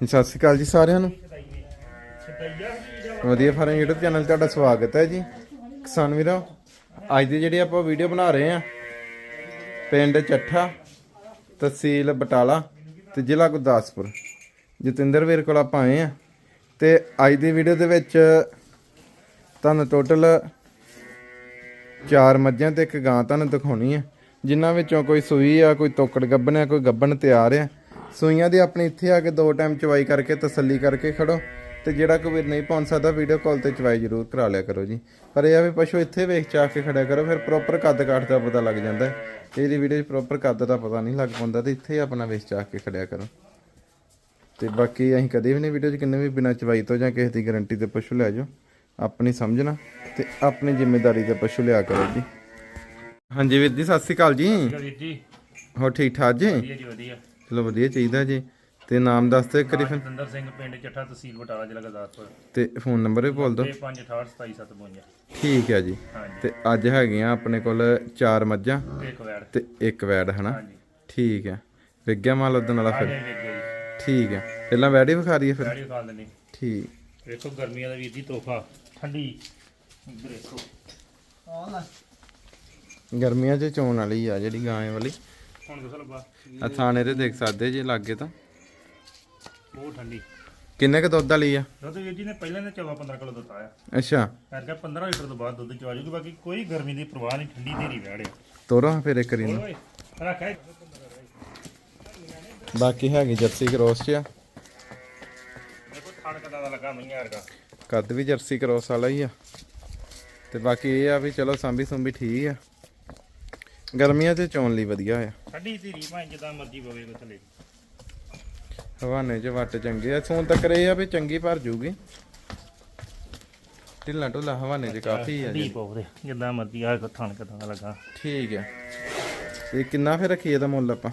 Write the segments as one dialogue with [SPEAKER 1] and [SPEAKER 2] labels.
[SPEAKER 1] ਸਤਿ ਸ਼੍ਰੀ ਅਕਾਲ ਜੀ ਸਾਰਿਆਂ ਨੂੰ। ਵਧੀਆ ਫਾਰਮ YouTube ਚੈਨਲ 'ਤੇ ਤੁਹਾਡਾ ਸਵਾਗਤ ਹੈ ਜੀ। ਕਿਸਾਨ ਵੀਰੋ, ਅੱਜ ਦੀ ਜਿਹੜੀ ਆਪਾਂ ਵੀਡੀਓ ਬਣਾ ਰਹੇ ਆ ਪਿੰਡ ਚੱਠਾ, ਤਹਿਸੀਲ ਬਟਾਲਾ ਤੇ ਜ਼ਿਲ੍ਹਾ ਗੁਰਦਾਸਪੁਰ। ਜਤਿੰਦਰ ਵੀਰ ਕੋਲ ਆਪਾਂ ਆਏ ਆ ਤੇ ਅੱਜ ਦੀ ਵੀਡੀਓ ਦੇ ਵਿੱਚ ਤੁਹਾਨੂੰ ਟੋਟਲ ਚਾਰ ਮੱਝਾਂ ਤੇ ਇੱਕ ਗਾਂ ਤੁਹਾਨੂੰ ਦਿਖਾਉਣੀ ਹੈ। ਜਿਨ੍ਹਾਂ ਵਿੱਚੋਂ ਕੋਈ ਸੂਈ ਆ, ਕੋਈ ਤੋਕੜ ਗੱਬਣ ਆ, ਕੋਈ ਗੱਬਣ ਤਿਆਰ ਆ। ਸੂਈਆਂ ਦੀ ਆਪਣੀ ਇੱਥੇ ਆ ਕੇ ਦੋ ਟਾਈਮ ਚਵਾਈ ਕਰਕੇ ਤਸੱਲੀ ਕਰਕੇ ਖੜੋ ਤੇ ਜਿਹੜਾ ਕੋਈ ਵੀਰ ਨਹੀਂ ਪਹੁੰਚ ਸਕਦਾ ਵੀਡੀਓ ਕਾਲ ਤੇ ਚਵਾਈ ਜ਼ਰੂਰ ਕਰਾ ਲਿਆ ਕਰੋ ਜੀ। ਪਰ ਇਹ ਆ ਵੀ ਪਸ਼ੂ ਇੱਥੇ ਵੇਖ ਚਾ ਕੇ ਖੜਿਆ ਕਰੋ ਫਿਰ ਪ੍ਰੋਪਰ ਕੱਦ ਕਾਠ ਦਾ ਪਤਾ ਲੱਗ ਜਾਂਦਾ ਹੈ। ਇਹਦੀ ਵੀਡੀਓ 'ਚ ਪ੍ਰੋਪਰ ਕੱਦ ਦਾ ਪਤਾ ਨਹੀਂ ਲੱਗ ਪਾਉਂਦਾ ਤੇ ਇੱਥੇ ਹੀ ਆਪਣਾ ਵੇਖ ਚਾ ਕੇ ਖੜਿਆ ਕਰੋ। ਤੇ ਬਾਕੀ ਅਸੀਂ ਕਦੇ ਵੀ ਨਹੀਂ ਵੀਡੀਓ 'ਚ ਕਿੰਨੇ ਵੀ ਬਿਨਾਂ ਚਵਾਈ ਤੋਂ ਜਾਂ ਕਿਸੇ ਦੀ ਗਾਰੰਟੀ ਤੇ ਪਸ਼ੂ ਲੈ ਜਾਓ। ਆਪਣੀ ਸਮਝਣਾ ਤੇ ਆਪਣੀ ਜ਼ਿੰਮੇਵਾਰੀ ਤੇ ਪਸ਼ੂ ਲਿਆ ਕਰੋ ਜੀ। ਹਾਂਜੀ ਵੀਰ ਜੀ ਸਤਿ ਸ਼੍ਰੀ ਅਕਾਲ ਜੀ।
[SPEAKER 2] ਜੀ।
[SPEAKER 1] ਹੋਰ ਠੀਕ ਠਾਕ ਜੀ?
[SPEAKER 2] ਵਧੀਆ ਜੀ ਵਧੀਆ।
[SPEAKER 1] ਚਲੋ ਵਧੀਆ ਚਾਹੀਦਾ ਜੀ। ਤੇ ਨਾਮ ਦੱਸ ਦਿਓ ਕਰੀ ਫਿਰ।
[SPEAKER 2] ਜਤਿੰਦਰ ਸਿੰਘ ਪਿੰਡ ਚੱਠਾ ਤਹਿਸੀਲ ਬਟਾਲਾ ਜ਼ਿਲ੍ਹਾ ਗੁਰਦਾਸਪੁਰ।
[SPEAKER 1] ਤੇ ਫੋਨ ਨੰਬਰ ਵੀ ਬੋਲ ਦਿਓ
[SPEAKER 2] 5682752
[SPEAKER 1] ਠੀਕ ਹੈ ਜੀ। ਤੇ ਅੱਜ ਹੈਗੀਆਂ ਆਪਣੇ ਕੋਲ ਚਾਰ ਮੱਝਾਂ।
[SPEAKER 2] ਤੇ ਇੱਕ ਵੈੜ।
[SPEAKER 1] ਤੇ ਇੱਕ ਵੈੜ ਹਨਾ? ਠੀਕ ਹੈ ਵਿਗਿਆ ਮਾਲ ਉਦਣ ਵਾਲਾ ਫਿਰ।
[SPEAKER 2] ਵੇਖ
[SPEAKER 1] ਠੀਕ ਹੈ ਪਹਿਲਾਂ ਵੈੜ ਹੀ ਵਿਖਾ ਰਹੀ ਹੈ ਫਿਰ।
[SPEAKER 2] ਵੈੜੀ ਖਾ ਲੈਣੀ
[SPEAKER 1] ਠੀਕ।
[SPEAKER 2] ਵੇਖੋ ਗਰਮੀਆਂ ਦਾ ਵੀਰ ਜੀ ਤੋਹਫਾ। ਠੰਡੀ। ਇੱਧਰ ਵੇਖੋ
[SPEAKER 1] ਗਰਮੀਆਂ 'ਚ ਚੋਣ ਵਾਲੀ ਆ ਜਿਹੜੀ ਗਾਂ ਵਾਲੀ।
[SPEAKER 2] ਹੁਣ
[SPEAKER 1] ਆ ਥਾਣੇ ਤੇ ਦੇਖ ਸਕਦੇ ਜੀ ਲਾਗੇ ਤਾਂ।
[SPEAKER 2] ਬਹੁਤ ਠੰਡੀ।
[SPEAKER 1] ਕਿੰਨੇ ਕ ਦੁੱਧ ਵਾਲੀ ਆ?
[SPEAKER 2] ਦੁੱਧ ਵੀਰ ਜੀ ਨੇ ਪਹਿਲਾਂ ਨੇ 14 15 ਕਿਲੋ ਦਿੱਤਾ ਆ।
[SPEAKER 1] ਅੱਛਾ।
[SPEAKER 2] ਕਿਹਾ 15 ਲੀਟਰ ਤੋਂ ਬਾਅਦ ਦੁੱਧ ਚਵਾ ਜੂਗੀ ਬਾਕੀ ਕੋਈ ਗਰਮੀ ਦੀ ਪਰਵਾਹ ਨਹੀਂ ਠੰਡੀ ਧੀਰੀ ਵੈੜ ਹੈ
[SPEAKER 1] ਤੋਰੋ ਫਿਰ ਇੱਕ ਰੀ ਨੂੰ।
[SPEAKER 2] ਓਏ ਰੱਖਿਆ
[SPEAKER 1] ਬਾਕੀ ਹੈਗੀ ਜਰਸੀ ਕ੍ਰੋਸ 'ਚ ਆ।
[SPEAKER 2] ਦੇਖੋ ਥਣ ਕਦਾ ਦਾ ਲੱਗਾ ਮਈਆਂ ਵਰਗਾ।
[SPEAKER 1] ਕੱਦ ਵੀ ਜਰਸੀ ਕ੍ਰੋਸ ਵਾਲਾ ਹੀ ਆ। ਤੇ ਬਾਕੀ ਇਹ ਆ ਵੀ ਚਲੋ ਸਾਂਭੀ ਸੁੰਭੀ ਠੀਕ ਆ। ਗਰਮੀਆਂ 'ਚ ਚੋਣ ਲਈ ਵਧੀਆ ਆ
[SPEAKER 2] ਠੰਡੀ ਧੀਰੀ ਭਾਵੇਂ ਜਿੱਦਾਂ ਮਰਜ਼ੀ ਪਵੇ ਕੋ ਥੱਲੇ
[SPEAKER 1] ਹਵਾਨੇ 'ਚ ਵੱਟ ਚੰਗੇ ਆ। ਸੋਨ ਤੱਕ ਇਹ ਆ ਵੀ ਚੰਗੀ ਭਰ ਜੂਗੀ। ਢਿੱਲਾ ਢੁੱਲਾ ਹਵਾਨੇ 'ਚ ਕਾਫੀ ਆ
[SPEAKER 2] ਠੰਡੀ
[SPEAKER 1] ਜੀ
[SPEAKER 2] ਪਵੇ ਜਿੱਦਾਂ ਮਰਜ਼ੀ ਆ ਥਣ ਕਦਾ ਦਾ ਲੱਗਾ।
[SPEAKER 1] ਠੀਕ ਆ। ਇਹ ਕਿੰਨਾ ਫਿਰ ਰੱਖੀ ਇਹਦਾ ਮੁੱਲ ਆਪਾਂ?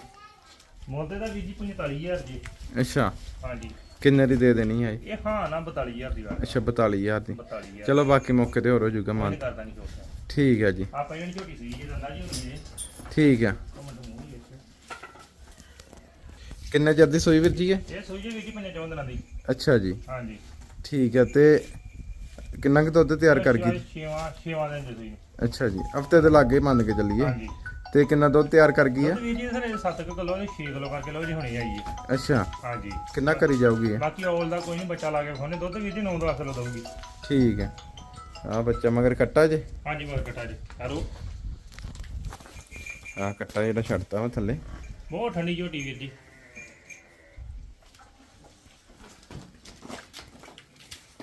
[SPEAKER 2] ਮੁੱਲ ਤੇ ਦਾ ਵੀਰ ਜੀ 45000 ਜੀ
[SPEAKER 1] ਅੱਛਾ।
[SPEAKER 2] ਹਾਂਜੀ।
[SPEAKER 1] ਕਿੰਨੇ ਦੀ ਦੇ ਦੇਣੀ ਹੈ ਇਹ?
[SPEAKER 2] ਇਹ ਹਾਂ ਨਾ 42000 ਦੀ
[SPEAKER 1] ਅੱਛਾ 42000 ਦੀ।
[SPEAKER 2] 42000
[SPEAKER 1] ਚਲੋ ਬਾਕੀ ਮੌਕੇ ਤੇ ਹੋਰ ਹੋ ਜਾਊਗਾ ਮਾਨ
[SPEAKER 2] ਕਰਦਾ ਨਹੀਂ
[SPEAKER 1] ਠੀਕ ਹੈ ਜੀ।
[SPEAKER 2] ਆਪਾਂ ਜਿਹੜੀ ਝੋਟੀ ਸੀ ਜੇ ਦੰਦਾ ਜੀ ਹੁੰਦੀ ਹੈ।
[SPEAKER 1] ਠੀਕ ਆ। ਕਿੰਨੇ ਚਿਰ ਦੀ ਸੂਈ ਵੀਰ ਜੀ
[SPEAKER 2] ਇਹ? ਸੂਈ ਜੀ ਵੀਰ ਜੀ ਪੰਜਾਂ ਚੌਂ ਦਿਨਾਂ ਦੀ।
[SPEAKER 1] ਅੱਛਾ ਜੀ।
[SPEAKER 2] ਹਾਂਜੀ।
[SPEAKER 1] ਠੀਕ ਹੈ ਤੇ ਕਿੰਨਾ ਕੁ ਦੁੱਧ ਤਿਆਰ ਕਰ ਗਈ?
[SPEAKER 2] ਛੇਵਾਂ ਛੇਵਾਂ ਦਿਨ ਦੀ ਸੂਈ।
[SPEAKER 1] ਅੱਛਾ ਜੀ ਹਫ਼ਤੇ ਦੇ ਲਾਗੇ ਮੰਨ ਕੇ ਚੱਲੀਏ।
[SPEAKER 2] ਹਾਂਜੀ।
[SPEAKER 1] ਤੇ ਕਿੰਨਾ ਦੁੱਧ ਤਿਆਰ ਕਰ ਗਈ
[SPEAKER 2] ਦੁੱਧ ਵੀਰ ਜੀ ਸਰ 7 ਕਿਲੋ ਦੇ 6 ਕਿਲੋ ਕਰਕੇ ਲੋ ਜੀ ਹੁਣੇ ਆਈ ਹੈ।
[SPEAKER 1] ਅੱਛਾ।
[SPEAKER 2] ਹਾਂਜੀ।
[SPEAKER 1] ਕਿੰਨਾ ਕਰੀ ਜਾਊਗੀ ਇਹ?
[SPEAKER 2] ਬਾਕੀ ਔਲ ਦਾ ਕੋਈ ਨਹੀਂ ਬੱਚਾ ਲਾ ਕੇ ਖਾਣੇ ਦੁੱਧ ਵੀਰ ਜੀ 9-10 ਕਿਲੋ ਦਊਗੀ।
[SPEAKER 1] ਠੀਕ ਹੈ। ਆ ਬੱਚਾ ਮਗਰ ਕੱਟਾ ਜੇ।
[SPEAKER 2] ਹਾਂਜੀ ਮਗਰ ਕਟਾ ਜੀ। ਆਰੋ
[SPEAKER 1] ਆ ਕੱਟਾ ਜਿਹੜਾ ਛੱਡਤਾ ਵਾ ਥੱਲੇ।
[SPEAKER 2] ਬਹੁਤ ਠੰਡੀ ਝੋਟੀ ਵੀਰ ਜੀ।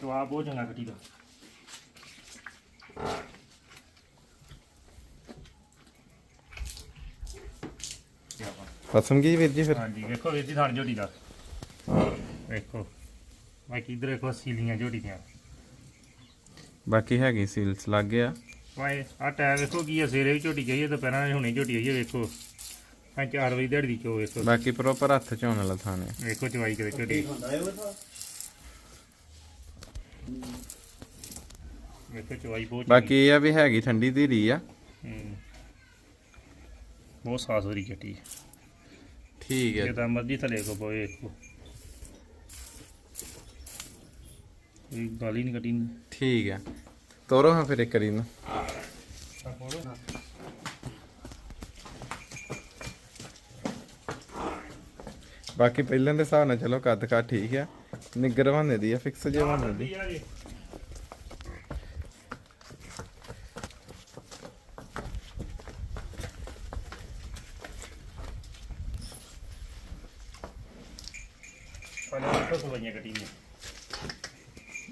[SPEAKER 2] ਜਵਾਬ ਬਹੁਤ ਚੰਗਾ ਕੱਟੀ ਦਾ।
[SPEAKER 1] ਪਸੰਦ ਗਈ ਵੀਰ ਜੀ ਫਿਰ।
[SPEAKER 2] ਹਾਂਜੀ ਵੇਖੋ ਵੀਰ ਜੀ ਥਾਣ ਝੋਟੀ ਦਾ। ਵੇਖੋ। ਬਾਕੀ ਇਧਰ ਵੇਖੋ ਸੀਲੀਆਂ ਝੋਟੀ ਦੀਆਂ।
[SPEAKER 1] ਬਾਕੀ ਹੈਗੀ ਸੀਲਸ ਲੱਗ ਗਿਆ।
[SPEAKER 2] ਵਾਏ ਆ ਟਾਇਰ ਵੇਖੋ ਕੀ ਆ ਸਵੇਰੇ ਵੀ ਝੋਟੀ ਗਈ ਹੈ ਦੁਪਹਿਰਾਂ ਹੁਣੇ ਝੋਟੀ ਆਈ ਹੈ ਵੇਖੋ। ਹਾਂ 4 ਵਜੇ ਦਿਹਾੜੀ ਦੀ ਚੋ ਵੇਖੋ।
[SPEAKER 1] ਬਾਕੀ ਪ੍ਰੋਪਰ ਹੱਥ ਚ ਆਉਣ ਵਾਲਾ ਥਾਣੇ।
[SPEAKER 2] ਵੇਖੋ ਚਵਾਈ ਕਰੇ ਝੋਟੀ। ਵੇਖੋ ਚਵਾਈ ਬਹੁਤ
[SPEAKER 1] ਬਾਕੀ ਇਹ ਆ ਵੀ ਹੈਗੀ ਠੰਡੀ ਧੀਰੀ ਆ।
[SPEAKER 2] ਹੂੰ। ਬਹੁਤ ਸਾਸ ਹੋਰੀ ਝੋਟੀ।
[SPEAKER 1] ਠੀਕ ਹੈ
[SPEAKER 2] ਜਿੱਦਾਂ ਮਰਜ਼ੀ ਥਲੇ ਕੋ ਪਵੇ ਵੇਖੋ। ਕੋਈ ਗਾਲੀ ਨਹੀਂ ਕੱਟੀ
[SPEAKER 1] ਠੀਕ ਹੈ ਤੋਰੋ ਹਾਂ ਫਿਰ ਇੱਕ ਰੀ ਨੂੰ ਬਾਕੀ ਪਹਿਲਾਂ ਦੇ ਹਿਸਾਬ ਨਾਲ ਚਲੋ ਕੱਦ ਕਾ ਠੀਕ ਆ। ਨਿੱਗਰ ਬਹਾਨੇ ਦੀ ਆ ਫਿਕਸ ਜੇ ਬਹਾਨੇ ਦੀ।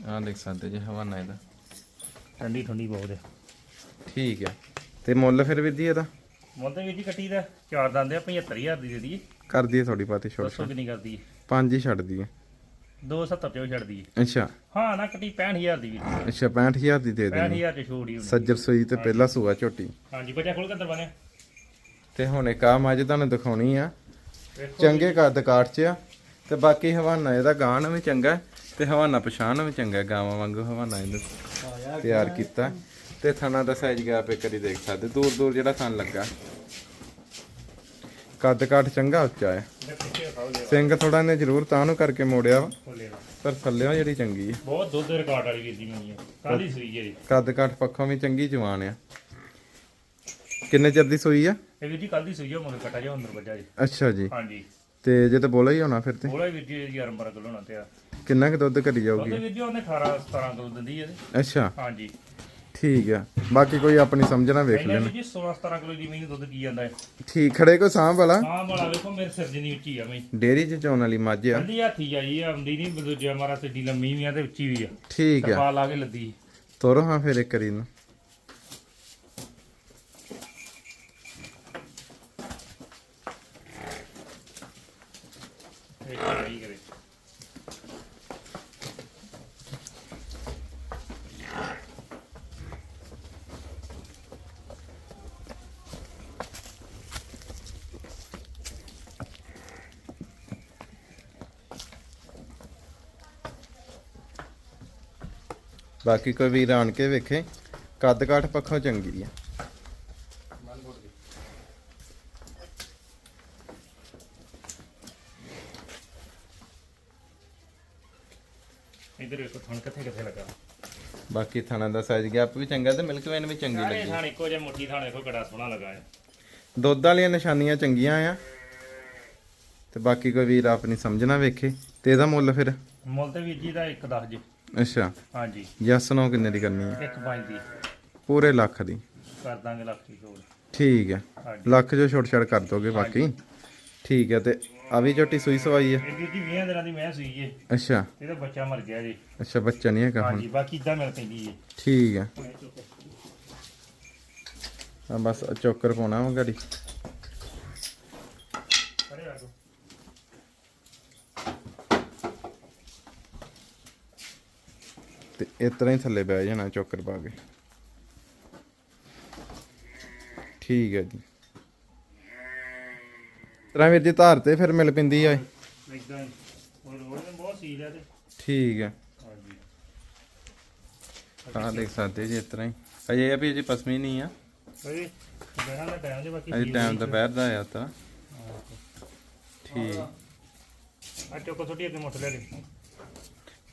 [SPEAKER 1] ਆਹ ਦੇਖ ਸਕਦੇ ਜੇ ਹਵਾਨਾ ਇਹਦਾ।
[SPEAKER 2] ਠੰਡੀ ਠੰਡੀ ਬਹੁਤ ਹੈ
[SPEAKER 1] ਠੀਕ ਆ। ਤੇ ਮੁੱਲ ਫਿਰ ਵੀਰ ਜੀ ਇਹਦਾ?
[SPEAKER 2] ਮੁੱਲ ਤੇ ਵੀਰ ਜੀ ਕੱਟੀ ਦਾ ਚਾਰ ਦੰਦੇ ਆ 75000 ਦੀ ਦੇ ਦਈਏ।
[SPEAKER 1] ਕਰ ਦਈਏ ਥੋੜੀ ਬਾਤੀ ਛੋਟ
[SPEAKER 2] ਦੱਸੋ ਕਿੰਨੀ ਕਰਦੀ ਹੈ
[SPEAKER 1] ਪੰਜ ਹੀ ਛੱਡ ਦਈਏ
[SPEAKER 2] 270 ਚੋਂ ਛੱਡ ਦਈਏ।
[SPEAKER 1] ਅੱਛਾ।
[SPEAKER 2] ਹਾਂ ਨਾ ਕੱਟੀ 65000 ਦੀ ਵੀਰ
[SPEAKER 1] ਅੱਛਾ 65000 ਦੀ ਦੇ ਦੇਣੀ।
[SPEAKER 2] 65000 ਚ ਛੋੜ ਹੀ ਹੋਣੀ।
[SPEAKER 1] ਸੱਜਰ ਸੂਈ ਤੇ ਪਹਿਲਾ ਸੂਆ ਝੋਟੀ।
[SPEAKER 2] ਹਾਂਜੀ ਬੱਚਾ ਖੋਲ ਕੇ ਅੰਦਰ ਬਣਿਆ।
[SPEAKER 1] ਤੇ ਹੁਣ ਇੱਕ ਆ ਮੱਝ ਤੁਹਾਨੂੰ ਦਿਖਾਉਣੀ ਆ।
[SPEAKER 2] ਵੇਖੋ
[SPEAKER 1] ਚੰਗੇ ਕੱਦ ਕਾਠ ਚ ਆ। ਤੇ ਬਾਕੀ ਹਵਾਨਾ ਇਹਦਾ ਗਾਣ ਵੀ ਚੰਗਾ ਹੈ ਤੇ ਹਵਾਨਾ ਪਛਾਣ ਵੀ ਚੰਗਾ ਹੈ, ਗਾਵਾਂ ਵਾਂਗੂ ਹਵਾਨਾ ਇਹਦਾ। ਤਿਆਰ ਕੀਤਾ। ਤੇ ਥਣਾ ਦਾ ਸਾਈਜ਼ ਗੈਪ ਇੱਕ ਵਾਰੀ ਦੇਖ ਸਕਦੇ। ਦੂਰ ਦੂਰ ਜਿਹੜਾ ਥਣ ਲੱਗਾ। ਕੱਦ ਕਾਠ ਚੰਗਾ ਉੱਚਾ ਹੈ। ਸਿੰਘ ਥੋੜਾ ਨੇ ਜ਼ਰੂਰ ਤਾਂ ਨੂੰ ਕਰਕੇ ਮੋੜਿਆ ਵਾ। ਪਰ ਥੱਲਿਓ ਜਿਹੜੀ ਚੰਗੀ ਹੈ।
[SPEAKER 2] ਬਹੁਤ ਦੁੱਧ ਰਿਕਾਰਡ ਵਾਲੀ ਵੀਰ ਜੀ ਹੈ ਕੱਲ ਸੂਈ ਹੈ ਜੀ
[SPEAKER 1] ਕੱਦ ਕਾਠ ਪੱਖੋਂ ਵੀ ਚੰਗੀ ਜਵਾਨ ਆ। ਕਿੰਨੇ ਚਿਰ ਦੀ ਸੂਈ ਆ?
[SPEAKER 2] ਇਹ ਵੀਰ ਜੀ ਕੱਲ ਦੀ ਸੂਈ ਹੈ ਮੁੰਡੇ ਕਟਾ ਜਾ ਅੰਦਰ ਵੱਜਾ ਜੀ।
[SPEAKER 1] ਅੱਛਾ ਜੀ।
[SPEAKER 2] ਹਾਂਜੀ।
[SPEAKER 1] ਤੇ ਜੇ ਤਾਂ ਬੋਲਾ ਹੀ ਹੋਣਾ ਫਿਰ ਤੇ।
[SPEAKER 2] ਬੋਲਾ ਵੀਰ ਜੀ 11 12 ਕਿਲੋ ਨਾ ਤੇ ਆ।
[SPEAKER 1] ਕਿੰਨਾ ਕੁ ਦੁੱਧ
[SPEAKER 2] ਉਹਦੇ
[SPEAKER 1] ਜਾਊਗੀ?
[SPEAKER 2] ਵੀਰ ਜੀ ਉਹਨੇ 18 17 ਕਿਲੋ ਦਿੰਦੀ ਇਹਦੇ।
[SPEAKER 1] ਅੱਛਾ।
[SPEAKER 2] ਹਾਂਜੀ।
[SPEAKER 1] ਠੀਕ ਆ। ਬਾਕੀ ਕੋਈ ਆਪਣੀ ਸਮਝਣਾ ਵੇਖ
[SPEAKER 2] ਵੀਰ ਜੀ 16 17 ਕਿਲੋ ਦੀ ਮਹੀਂ ਦੁੱਧ ਕੀ ਜਾਂਦਾ ਹੈ
[SPEAKER 1] ਠੀਕ ਖੜੇ ਕੋ ਸਾਂਭ ਵਾਲਾ?
[SPEAKER 2] ਹਾਂ ਬੜਾ ਵੇਖੋ ਮੇਰੇ ਸਿਰ ਜਿੰਨੀ ਉੱਚੀ ਆ ਮਈ
[SPEAKER 1] ਡੇਰੀ ਚ ਚੋਣ ਵਾਲੀ ਮੱਝ ਆ।
[SPEAKER 2] ਅੱਧੀ ਹੱਥੀ ਆ ਜੀ ਇਹ ਆਉਂਦੀ ਨਹੀਂ ਦੂਜਾ ਮਾਰਾ ਸਿੱਡੀ ਲੰਮੀ ਵੀ ਆ ਤੇ ਉੱਚੀ ਵੀ ਆ।
[SPEAKER 1] ਠੀਕ ਆ।
[SPEAKER 2] ਪਾ ਲਾ ਕੇ ਲੱਦੀ।
[SPEAKER 1] ਤੋਰੋ ਹਾਂ ਫਿਰ ਇੱਕ ਨੂੰ
[SPEAKER 2] ਇਹ ਕਰੇ
[SPEAKER 1] ਬਾਕੀ ਕੋਈ ਵੀਰ ਆਣ ਕੇ ਵੇਖੇ। ਕੱਦ ਕਾਠ ਪੱਖੋਂ ਚੰਗੀ ਆ
[SPEAKER 2] ਇਧਰ ਵੇਖੋ ਥਣ ਕਿੱਥੇ ਕਿੱਥੇ ਲੱਗਾ
[SPEAKER 1] ਬਾਕੀ ਥਣਾ ਦਾ ਸਾਈਜ਼ ਗੈਪ ਵੀ ਚੰਗਾ ਤੇ ਮਿਲਕ ਵੇਨ ਵੀ ਚੰਗੀ
[SPEAKER 2] ਸਾਰੇ
[SPEAKER 1] ਲੱਗੀ।
[SPEAKER 2] ਥਣ ਇੱਕੋ ਜਿਹਾ ਮੁੱਠੀ ਥਣ ਦੇਖੋ ਕਿਹੜਾ ਸੋਹਣਾ ਲੱਗਾ ਹੈ।
[SPEAKER 1] ਦੁੱਧ ਵਾਲੀਆਂ ਨਿਸ਼ਾਨੀਆਂ ਚੰਗੀਆਂ ਆ। ਤੇ ਬਾਕੀ ਕੋਈ ਵੀਰ ਆਪਣੀ ਸਮਝਣਾ ਵੇਖੇ। ਤੇ ਇਹਦਾ ਮੁੱਲ ਫਿਰ?
[SPEAKER 2] ਮੁੱਲ ਤੇ ਵੀਰ ਜੀ ਦਾ 1 10 ਜੀ
[SPEAKER 1] ਅੱਛਾ।
[SPEAKER 2] ਹਾਂਜੀ।
[SPEAKER 1] ਯਸ ਨੋ ਕਿੰਨੇ ਦੀ ਕਰਨੀ ਆ?
[SPEAKER 2] 1 5 ਦੀ।
[SPEAKER 1] ਪੂਰੇ ਲੱਖ ਦੀ।
[SPEAKER 2] ਕਰ ਦਾਂਗੇ ਲੱਖ ਦੀ
[SPEAKER 1] ਠੀਕ ਹੈ
[SPEAKER 2] ਹਾਂਜੀ।
[SPEAKER 1] ਲੱਖ ਜੋ ਛੋਟ ਛੜ ਕਰ ਦੋਗੇ ਬਾਕੀ। ਠੀਕ ਹੈ ਤੇ ਆ ਵੀ ਝੋਟੀ ਸੂਈ ਸਵਾਈ ਹੈ
[SPEAKER 2] ਇਹ ਵੀਰ ਜੀ 20 ਦਿਨਾਂ ਦੀ ਮੈਂ ਸੂਈ ਜੇ
[SPEAKER 1] ਅੱਛਾ।
[SPEAKER 2] ਇਹਦਾ ਬੱਚਾ ਮਰ ਗਿਆ ਜੀ।
[SPEAKER 1] ਅੱਛਾ ਬੱਚਾ ਨਹੀਂ ਹੈਗਾ ਹੁਣ।
[SPEAKER 2] ਹਾਂਜੀ ਬਾਕੀ ਇਦਾਂ ਮਿਲ ਪੈਂਦੀ ਜੀ
[SPEAKER 1] ਠੀਕ ਹੈ ਆ ਬਸ ਆਹ ਚੋਕਰ ਪਾਉਣਾ ਵਾ ਗਾੜੀ।
[SPEAKER 2] ਪਰੇ ਆ ਜਾਓ
[SPEAKER 1] ਤੇ ਇਸ ਤਰ੍ਹਾਂ ਹੀ ਥੱਲੇ ਬਹਿ ਜਾਣਾ ਚੋਕਰ ਪਾ ਕੇ। ਠੀਕ ਹੈ ਜੀ। ਤਰਾ ਵੀਰ ਜੀ ਧਾਰ ਤੇ ਫਿਰ ਮਿਲ ਪਿੰਦੀ ਆ। ਇਹ।
[SPEAKER 2] ਇਦਾਂ ਹੀ। ਹੋਰ ਰੋਡ ਤੇ ਬਹੁਤ ਸੀ ਲਿਆ ਤੇ
[SPEAKER 1] ਠੀਕ ਹੈ
[SPEAKER 2] ਹਾਂਜੀ।
[SPEAKER 1] ਹਾਂ ਦੇਖ ਸਕਦੇ ਜੀ ਇਸ ਤਰ੍ਹਾਂ ਹੀ। ਅਜੇ ਇਹ ਆ ਵੀ ਜੀ ਪਸਮੀ ਨਹੀਂ ਆ।
[SPEAKER 2] ਬਈ ਬਹਿਣ ਦਾ ਟਾਈਮ ਜੇ ਬਾਕੀ
[SPEAKER 1] ਅਜੇ
[SPEAKER 2] ਸੀਲ
[SPEAKER 1] ਟਾਈਮ
[SPEAKER 2] ਹੋਈ
[SPEAKER 1] ਦੁਪਹਿਰ ਦਾ ਆ ਤਾਂ ਠੀਕ।
[SPEAKER 2] ਆ ਚੋਕੋ ਛੋਟੀ ਅੱਗੇ ਮੁੱਠ ਲੈ ਲਈ।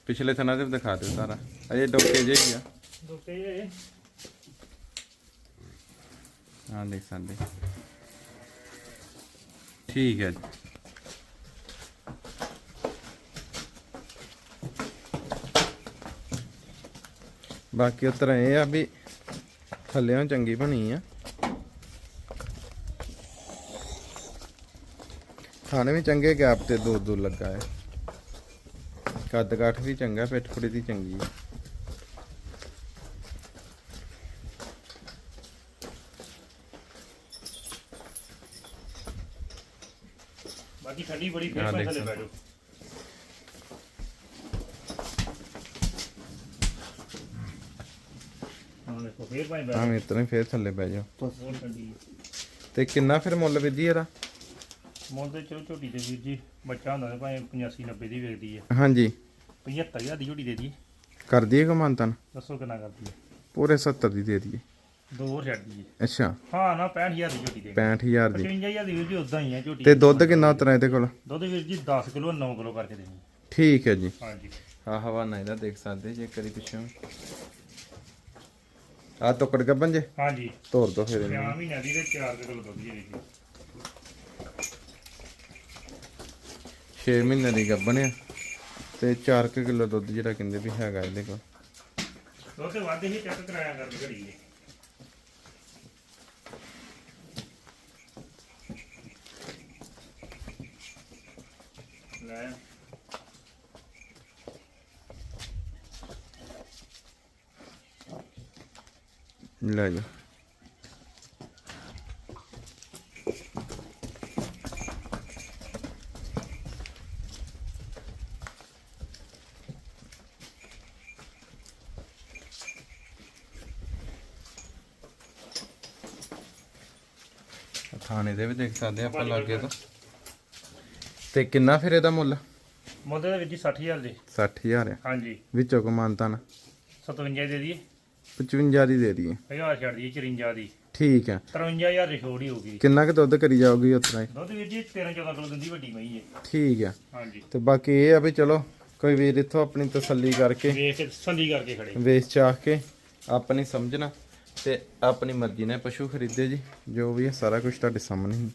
[SPEAKER 1] ਪਿਛਲੇ ਥਣਾ ਤੇ ਵੀ ਦਿਖਾ ਦਿਓ ਸਾਰਾ। ਅਜੇ ਡੋਕੇ ਜੇ ਹੀ ਆ।
[SPEAKER 2] ਦੋਤੇ ਇਹ।
[SPEAKER 1] ਹਾਂ ਦੇਖ ਸਕਦੇ। ਠੀਕ ਹੈ ਜੀ। ਬਾਕੀ ਉਤਰ ਇਹ ਆ ਵੀ ਥੱਲਿਆਂ ਚੰਗੀ ਬਣੀ ਆ। ਥਾਣੇ ਵੀ ਚੰਗੇ ਗੈਪ ਤੇ ਦੂਰ ਦੂਰ ਲੱਗਾ ਹੈ। ਕੱਦ ਕਾਠ ਵੀ ਚੰਗਾ ਪਿੱਠ ਫੁੜੀ ਦੀ ਚੰਗੀ ਹੈ
[SPEAKER 2] ਬਾਕੀ ਠੰਡੀ ਬੜੀ ਫੇਰ ਮੈਂ ਥੱਲੇ। ਬੈਠੋ ਫੇਰ ਭਾਈ
[SPEAKER 1] ਹਾਂ
[SPEAKER 2] ਬੈਠੋ
[SPEAKER 1] ਮਿੱਤਰ ਫੇਰ ਥੱਲੇ ਬਹਿ ਜਾਓ।
[SPEAKER 2] ਹੋਰ ਠੰਡੀ ਹੈ।
[SPEAKER 1] ਤੇ ਕਿੰਨਾ ਫਿਰ ਮੁੱਲ ਵਿੱਧੀ ਇਹਦਾ?
[SPEAKER 2] ਮੁੱਲ ਤੇ ਚਲੋ ਝੋਟੀ ਤੇ ਵੀਰ ਜੀ ਬੱਚਾ ਹੁੰਦਾ ਤੇ ਭਾਵੇਂ 85 90 ਦੀ ਵੇਚਦੀ ਹੈ
[SPEAKER 1] ਹਾਂਜੀ।
[SPEAKER 2] 75000 ਦੀ ਝੋਟੀ ਦੇ ਦੀ
[SPEAKER 1] ਕਰ ਦਈਏ ਕਮਾਂਤਨ
[SPEAKER 2] ਦੱਸੋ ਕਿੰਨਾ ਕਰਦੀ ਹੈ
[SPEAKER 1] ਪੂਰੇ 70 ਦੀ ਦੇ ਦਈਏ।
[SPEAKER 2] ਦੋ ਛੱਡ
[SPEAKER 1] ਅੱਛਾ।
[SPEAKER 2] ਹਾਂ ਨਾ 65000 ਦੀ ਝੋਟੀ ਦੇ।
[SPEAKER 1] 65000 ਦੀ।
[SPEAKER 2] 55000 ਦੀ ਵੀਰ ਜੀ ਉਦਾਂ ਹੀ ਹੈ ਝੋਟੀ।
[SPEAKER 1] ਤੇ ਦੁੱਧ ਕਿੰਨਾ ਉਤਰਾ ਇਹਦੇ ਕੋਲ?
[SPEAKER 2] ਦੁੱਧ ਵੀਰ ਜੀ 10 ਕਿਲੋ 9 ਕਿਲੋ ਕਰਕੇ ਦੇਣੀ।
[SPEAKER 1] ਠੀਕ ਹੈ ਜੀ।
[SPEAKER 2] ਹਾਂਜੀ।
[SPEAKER 1] ਆ ਹਵਾਨਾ ਇਹਦਾ ਦੇਖ ਸਕਦੇ ਜੇ ਕਰੀ ਪਿੱਛੋਂ। ਆ ਟੁਕੜ ਗੱਬਨ ਜੇ?
[SPEAKER 2] ਹਾਂਜੀ।
[SPEAKER 1] ਤੋਰ ਦੋ ਫਿਰ ਇਹਨੂੰ।
[SPEAKER 2] ਪਿਆ ਮਹੀਨਿਆਂ ਦੀ ਤੇ 4 ਕਿਲੋ ਦੁੱਧ ਜੀ ਜੀ।
[SPEAKER 1] 6 ਮਹੀਨੇ ਦੀ ਗੱਬਨ ਆ। ਤੇ 4 ਕਿਲੋ ਦੁੱਧ ਜਿਹੜਾ ਕਹਿੰਦੇ ਵੀ ਹੈਗਾ ਇਹਦੇ ਕੋਲ।
[SPEAKER 2] ਦੁੱਧ ਵੱਧ ਹੀ ਚੈੱਕ ਕਰਾਇਆ ਕਰਨ ਘੜੀ ਜੀ ਲੈ
[SPEAKER 1] ਲੈ ਜਾ ਥਾਣੇ ਦੇ ਵੀ ਦੇਖ ਸਕਦੇ ਆਪਾਂ ਲਾਗੇ ਤੋਂ। ਤੇ ਕਿੰਨਾ ਫਿਰ ਇਹਦਾ ਮੁੱਲ?
[SPEAKER 2] ਮੁੱਲ ਦੇ ਵਿੱਚ 60000 ਦੇ।
[SPEAKER 1] 60000 ਆ।
[SPEAKER 2] ਹਾਂਜੀ।
[SPEAKER 1] ਵਿੱਚੋਂ ਕਮਾਨਤਾ ਨਾ।
[SPEAKER 2] 57 ਦੇ ਦਈਏ।
[SPEAKER 1] 55 ਦੀ ਦੇ ਦਈਏ।
[SPEAKER 2] 1000 ਛੱਡ ਦਈਏ 54 ਦੀ।
[SPEAKER 1] ਠੀਕ ਹੈ।
[SPEAKER 2] 53000 ਦੀ ਛੋੜ ਹੀ ਹੋਊਗੀ।
[SPEAKER 1] ਕਿੰਨਾ ਕੁ ਦੁੱਧ ਕਰੀ ਜਾਊਗੀ ਉਤਨਾ ਹੀ?
[SPEAKER 2] ਦੁੱਧ ਵੀਰ ਜੀ 13 14 ਕਿਲੋ ਦਿੰਦੀ ਵੱਡੀ ਮਈ ਹੈ।
[SPEAKER 1] ਠੀਕ ਹੈ।
[SPEAKER 2] ਹਾਂਜੀ।
[SPEAKER 1] ਤੇ ਬਾਕੀ ਇਹ ਆ ਵੀ ਚਲੋ ਕੋਈ ਵੀਰ ਇੱਥੋਂ ਆਪਣੀ ਤਸੱਲੀ ਕਰਕੇ
[SPEAKER 2] ਵੇਖ ਕੇ ਸੰਦੀ ਕਰਕੇ ਖੜੇ।
[SPEAKER 1] ਵੇਚ ਚਾਹ ਕੇ ਆਪਣੀ ਸਮਝਣਾ ਤੇ ਆਪਣੀ ਮਰਜ਼ੀ ਨਾਲ ਪਸ਼ੂ ਖਰੀਦੇ ਜੀ ਜੋ ਵੀ ਹੈ ਸਾਰਾ ਕੁਝ ਤੁਹਾਡੇ ਸਾਹਮਣੇ ਹੀ।